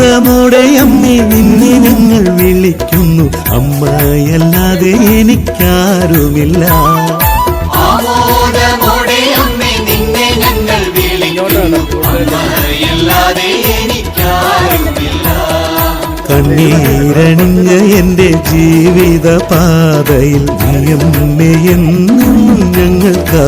ആമോദമോടെ അമ്മേ നിന്നെ ഞങ്ങൾ വിളിക്കുന്നു. അമ്മയല്ലാതെ എനിക്കാരുമില്ല. കണ്ണീരണിഞ്ഞ എന്റെ ജീവിത പാതയിൽ നീയമ്മയെന്നും ഞങ്ങൾക്ക്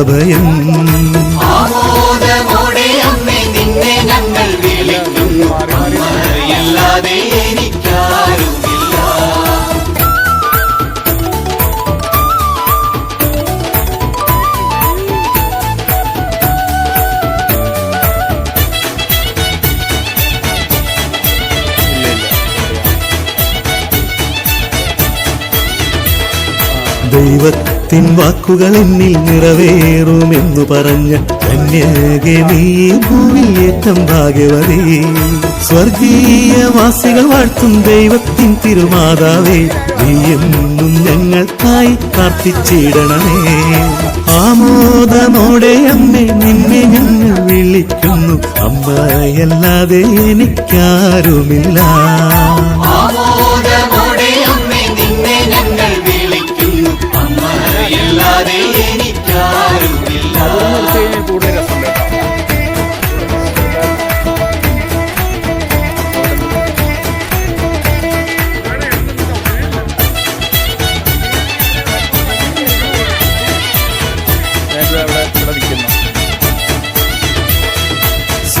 ദൈവത്തിൻ വാക്കുകൾ എന്നിൽ നിറവേറുമെന്നു പറഞ്ഞ കന്യകെ നീ ഭൂമിൽ ഏറ്റം ഭാഗ്യവതി. സ്വർഗീയവാസികൾ വാഴ്ത്തും ദൈവത്തിൻ തിരുമാതാവേ നീ എന്നും ഞങ്ങൾക്കായി പ്രാർത്ഥിച്ചിടണമേ. ആമോദമോടെ അമ്മേ നിന്നെ ഞങ്ങൾ വിളിക്കുന്നു. അമ്മയല്ലാതെ എനിക്കാരുമില്ല.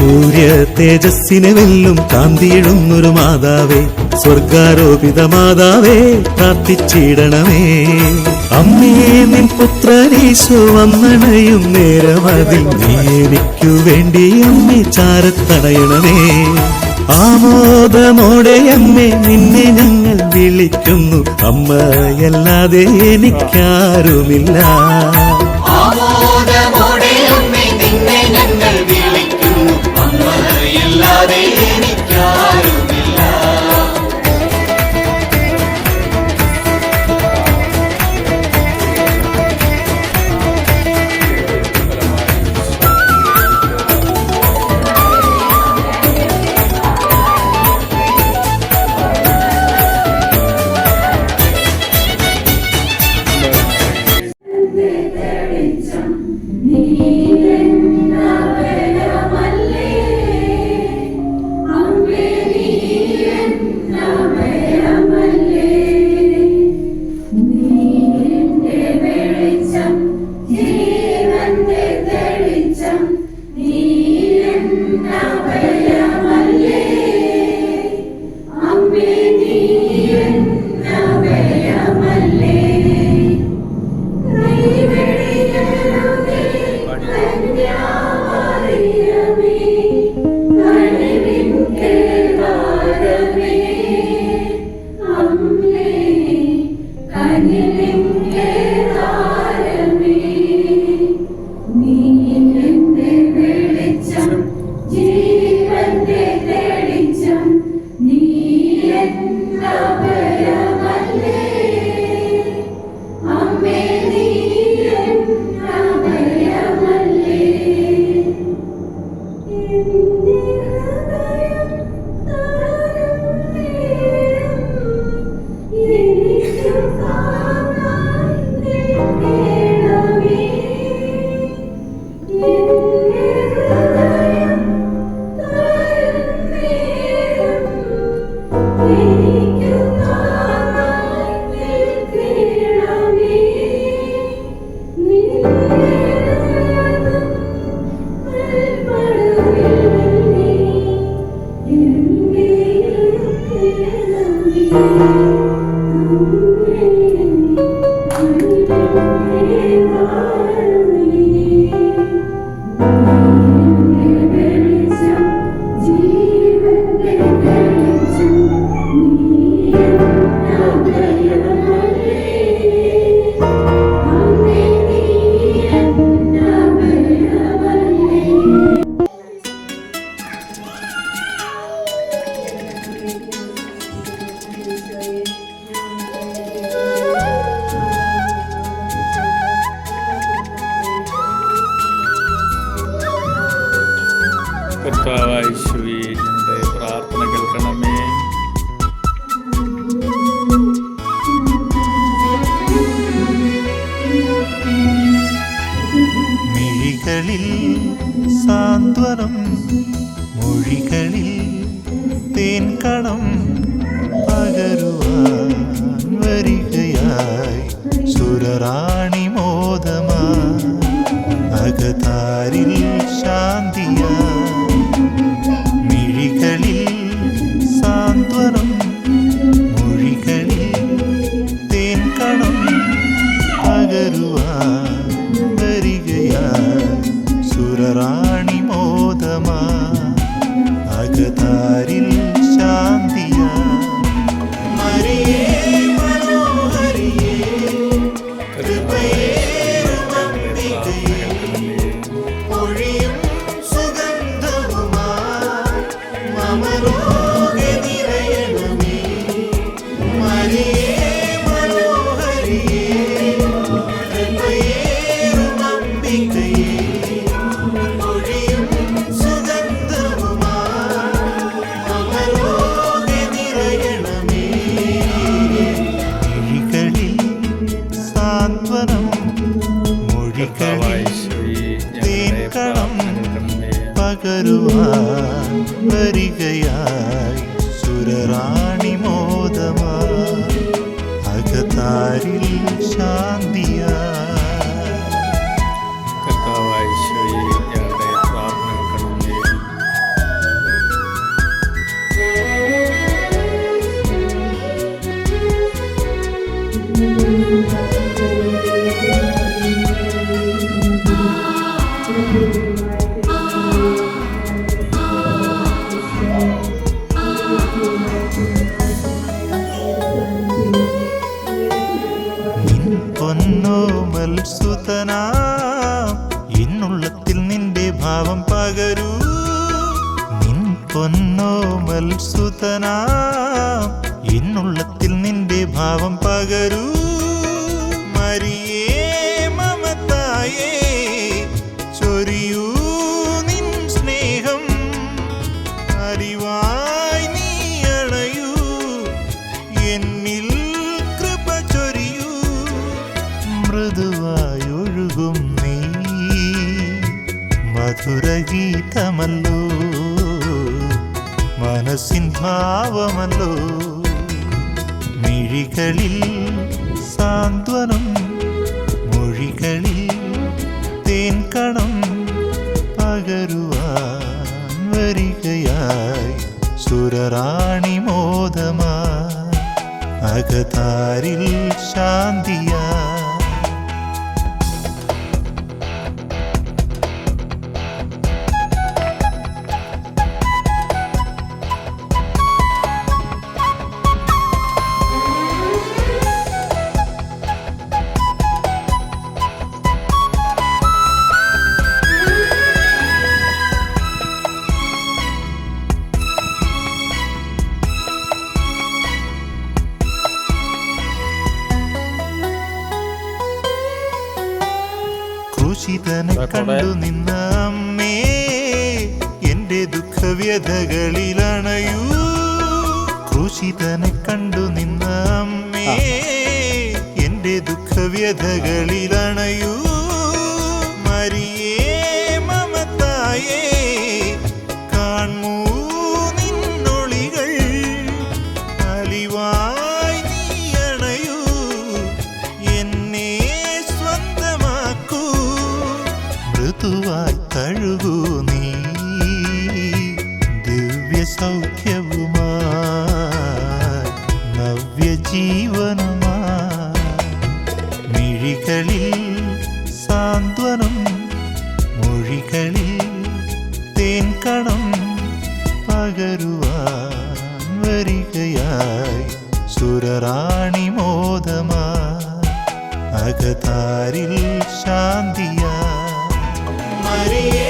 സൂര്യ തേജസ്സിനെ വെല്ലും കാന്തിയിടുന്നൊരു മാതാവേ സ്വർഗാരോപിത മാതാവേ പ്രാർത്ഥിച്ചിടണമേ. അമ്മേ നിൻ പുത്രനീശോ വന്നണയും നേരമതിൽ നീ വേണ്ടി അമ്മേ ചാരത്തടയണമേ. ആമോദമോടെ അമ്മേ നിന്നെ ഞങ്ങൾ വിളിക്കുന്നു. അമ്മയല്ലാതെ എനിക്കാരുമില്ല. അമ്മയല്ലാതെ ഭൂമി നീ എന്നമയമല്ലേ മിഴികളിൽ സാന്ത്വനം മൊഴികളിൽ തേൻകണം പകരുവാൻ വരികയായി. സുരറാണി മോദമാ അകതാരിൽ ശാന്തിയാ. Good night. വരികയായി. സുരറാണി മോദമാ അകതാരിൽ ശാന്തിയാ thank ഞങ്ങളുടെ മത്സുതനാ എന്നുള്ളത്തിൽ നിന്റെ ഭാവം പകരൂ. മരിയേ മമതായേ ചൊരിയൂ നിൻ സ്നേഹം. അറിവായി നീ അണയൂ. എന്നിൽ കൃപ ചൊരിയൂ. മൃദുവായൊഴുകും നീ. മധുരഗീതമല്ലോ. മനസ്സിൻ ഭാവമല്ലോ. മിഴികളിൽ സാന്ത്വനം മൊഴികളിൽ തേൻകണം പകരുവാൻ വരികയായി. സുരറാണി മോദമാ അകതാരിൽ ശാന്തിയാ. കണ്ടു നിന്ന അമ്മേ എന്റെ ദുഃഖവ്യഥകളിലണയൂ ക്രൂശിതനെ കണ്ടു നിന്ന അമ്മേ എന്റെ ദുഃഖവ്യഥകളിലണയൂ മരിയേ മമതായേ കാൺമൂ നിന്നൊളികൾ. അലിവായി തഴുകൂ നീ. ദിവ്യ സൗഖ്യവുമായി നവ്യജീവനുമായി മിഴികളിൽ സാന്ത്വനം മൊഴികളിൽ തേൻകണം പകരുവാൻ വരികയായി സുരറാണി മോദമാ അകതാരിൽ ശാന്തിയാ. മരിയേ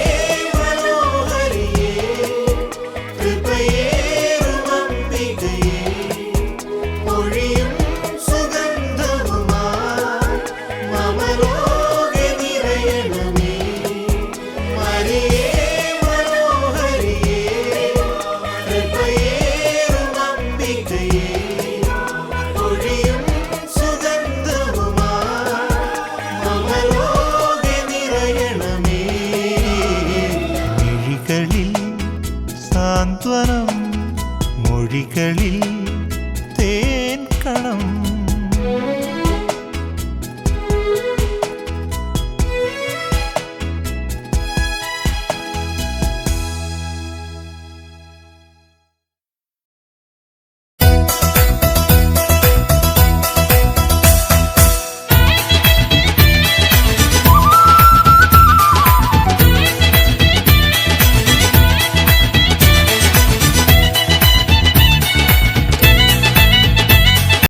കണം മൊഴികളിൽ തേൻ കണം